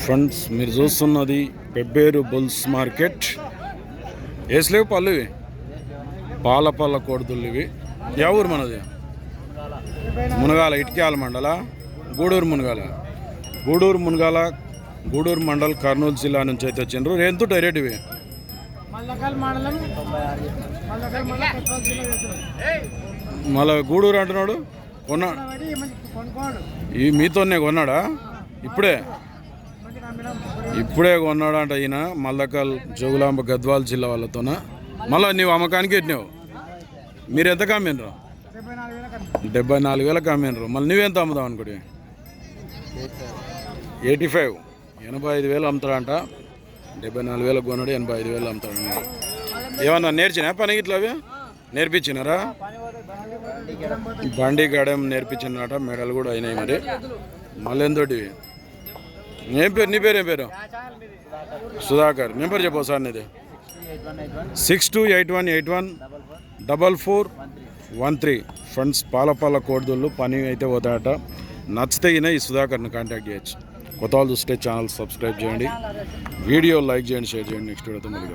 Friends మీరు చూస్తున్నది Pebbair bulls market. వేసలేవు పళ్ళు ఇవి? పాల పళ్ళ కోడుతులు ఇవి. ఊరు మనది? మునగాల ఇటుక్యాల మండల? గూడూరు మునగాల. గూడూరు మునగాల గూడూరు మండల్ కర్నూలు జిల్లా నుంచి అయితే వచ్చిండ్రు. ఎంత రేటు ఇవి. మళ్ళీ గూడూరు అంటున్నాడు? కొన్నా కాబట్టి మంచి కొనుక్కోడు. ఈ మీతోనే కొన్నాడా? ఇప్పుడే. ఇప్పుడే కొన్నాడు అంట ఈయన మల్లకల్ జోగులాంబ గద్వాల జిల్లా వాళ్ళతోన? మళ్ళీ నీవు అమ్మకానికి పెట్టినావు మీరు ఎంత కమ్మినరు డెబ్బై నాలుగు వేల కన్నా వేలకు మళ్ళీ నువ్వెంత అమ్ముదాం అనుకోడి ఎయిటీ ఫైవ్. ఎనభై ఐదు వేలు అమ్ముతాడంట. డెబ్బై నాలుగు వేలకు కొన్నాడు ఎనభై ఐదు వేలు అమ్ముతాడు. ఏమన్నా నేర్చినా పని ఇట్లా అవి? నేర్పించినారా? బండి గడం నేర్పించినట మెడలు కూడా అయినాయి మరి. మళ్ళీ ఏం పేరు? నీ పేరు ఏం పేరు? సుధాకర్. నెంబర్ చెప్పు సార్ నీది? Six two eight one eight one double four one three. Friends పాలపాల పాల కోడిదొళ్ళు పని అయితే పోతాయట. నచ్చితే ఈయన ఈ సుధాకర్ని కాంటాక్ట్ చేయొచ్చు. కొత్త వాళ్ళు చూస్తే ఛానల్ సబ్స్క్రైబ్ చేయండి. వీడియో లైక్ చేయండి షేర్ చేయండి. నెక్స్ట్ వీడియోతో మళ్ళీ